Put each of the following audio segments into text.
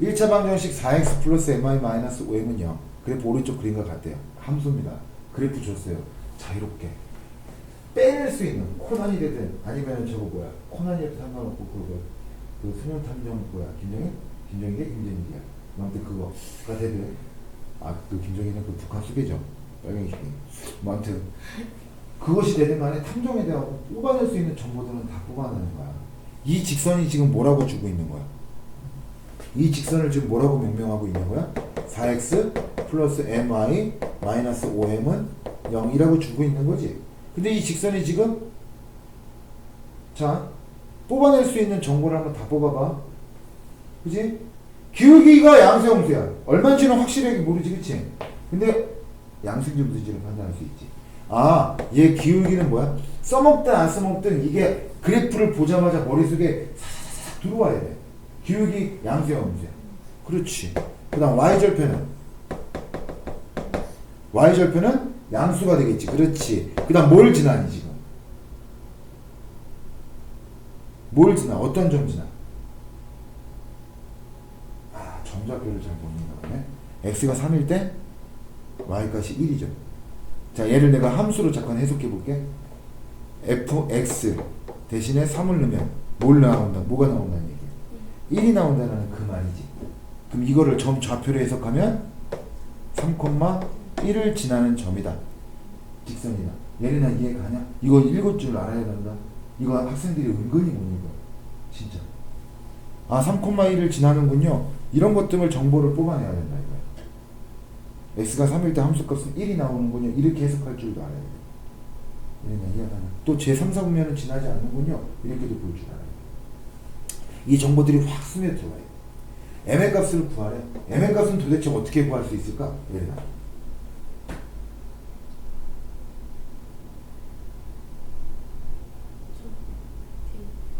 1차 방정식 4x 플러스 mi 마이너스 5m은 0 그래프 오른쪽 그림과 같대요. 함수입니다. 그래프 줬어요. 자유롭게. 빼낼 수 있는 코난이 되든 아니면 저거 뭐야? 코난이라도 상관없고 그거 그 수면 탐정 뭐야? 김정일? 김정일이 김정일이야. 아무튼 그거가 되든 아그 김정일은 그 북한 수배죠. 빨갱이 수배. 뭐 아무튼 그것이 되든 간에 탐정에 대하여 뽑아낼 수 있는 정보들은 다 뽑아내는 거야. 이 직선이 지금 뭐라고 주고 있는 거야 이 직선을 지금 뭐라고 명명하고 있는 거야? 4x 플러스 mi 마이너스 5m은 0이라고 주고 있는 거지. 근데 이 직선이 지금 자 뽑아낼 수 있는 정보를 한번 다 뽑아봐. 그지? 기울기가 양수형수야. 얼마인지는 확실하게 모르지, 그치? 근데 양수인지 무슨지를 판단할 수 있지. 아, 얘 기울기는 뭐야? 써먹든 안 써먹든 이게 그래프를 보자마자 머릿속에 사사사사 들어와야 돼. 기울기 양수야, 음수야. 그렇지. 그 다음 y절편은? y절편은 양수가 되겠지. 그렇지. 그 다음 뭘 지나니, 지금? 뭘 지나? 어떤 점 지나? 아, 점좌표를 잘 모르는가 보네. x가 3일 때 y값이 1이죠. 자, 얘를 내가 함수로 잠깐 해석해 볼게. fx 대신에 3을 넣으면 뭘 나온다? 뭐가 나온다는 얘기야? 1이 나온다는 그 말이지. 그럼 이거를 점 좌표로 해석하면 3,1을 지나는 점이다. 직선이다. 얘네나 이해 가냐? 이거 읽을 줄 알아야 된다. 이거 학생들이 은근히 못 읽어. 진짜. 아, 3,1을 지나는군요. 이런 것들을 정보를 뽑아내야 된다 이거야. x가 3일 때 함수값은 1이 나오는군요. 이렇게 해석할 줄도 알아야 돼. 얘네나 이해가 가냐? 또 제3, 4분면은 지나지 않는군요. 이렇게도 볼 줄 알아야 돼. 이 정보들이 확 스며 들어와요. m의 값을 구하래. m의 값은 도대체 어떻게 구할 수 있을까? 얘들아.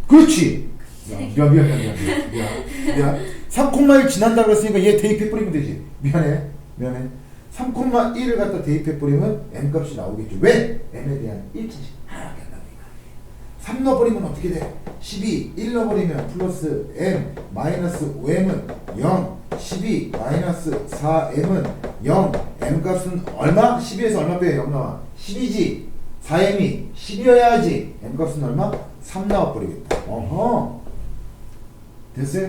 그렇지. 야, 미안, 미안, 미안, 미안, 미안, 미안. 3,1 지난다 그랬으니까 얘 대입해 버리면 되지. 미안해, 미안해. 3,1을 갖다 대입해 버리면 m 값이 나오겠죠. 왜? m에 대한 일치식 하나밖에 안 나오니까. 3 넣어버리면 어떻게 돼? 12, 1 넣어버리면 플러스 m, 마이너스 5m은 0, 12, 마이너스 4m은 0, m 값은 얼마? 12에서 얼마 빼요? 0 나와. 12지. 4m이 10이어야지. m 값은 얼마? 3 나와버리겠다. 어허. 됐어요?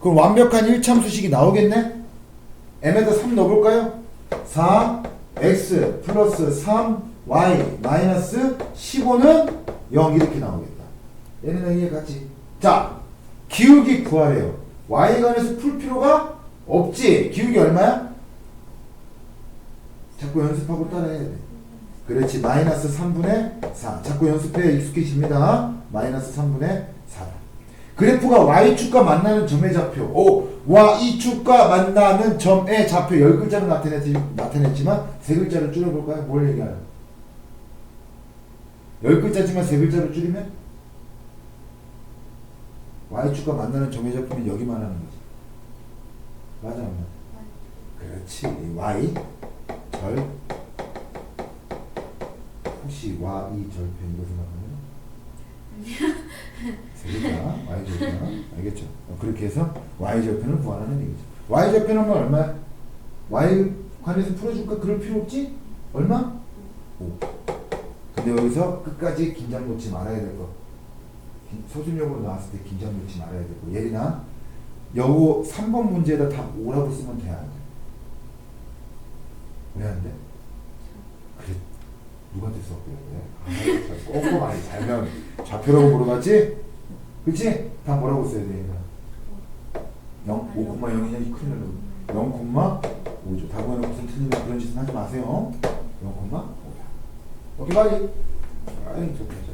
그럼 완벽한 1참수식이 나오겠네? m에다 3 넣어볼까요? 4, x 플러스 3, y 마이너스 15는 0 이렇게 나오겠다. 얘는 이해 같지? 자, 기울기 구하래요. y관에서 풀 필요가 없지. 기울기 얼마야? 자꾸 연습하고 따라해야 돼. 그렇지. 마이너스 3분의 4. 자꾸 연습해 익숙해집니다. 마이너스 3분의 4다. 그래프가 y축과 만나는 점의 좌표. 오, y축과 만나는 점의 좌표 10글자로 나타냈지, 나타냈지만 3글자로 줄여볼까요? 뭘 얘기하요? 10글자지만 3글자로 줄이면? y축과 만나는 점의 좌표는 여기만 하는 거지. 맞아, 안 맞아? 그렇지. y 절 혹시 와이 절편 이거 생각하면 세계다 y 절편 알겠죠? 어, 그렇게 해서 y 절편을 구하라는 얘기죠. y 절편은 얼마야? y 관에서 풀어줄까? 그럴 필요 없지? 얼마? 5. 근데 여기서 끝까지 긴장 놓지 말아야 될 거. 긴- 소준용으로 나왔을 때 긴장 놓지 말아야 되고 예리나 여고 3번 문제에다 답 5라고 쓰면 돼안 돼? 왜안 돼? 그래 누구한테? 그래? 아, 꼼꼼하게 잘면 좌표라고 물어봤지? 그치? 다 뭐라고 써야 돼 얘들아? 0, 5,0이냐 이 큰일 나고 0,5죠 답변에 무슨 틀리면 그런 짓은 하지 마세요 0,5야 오케 이 바이 아이 좋다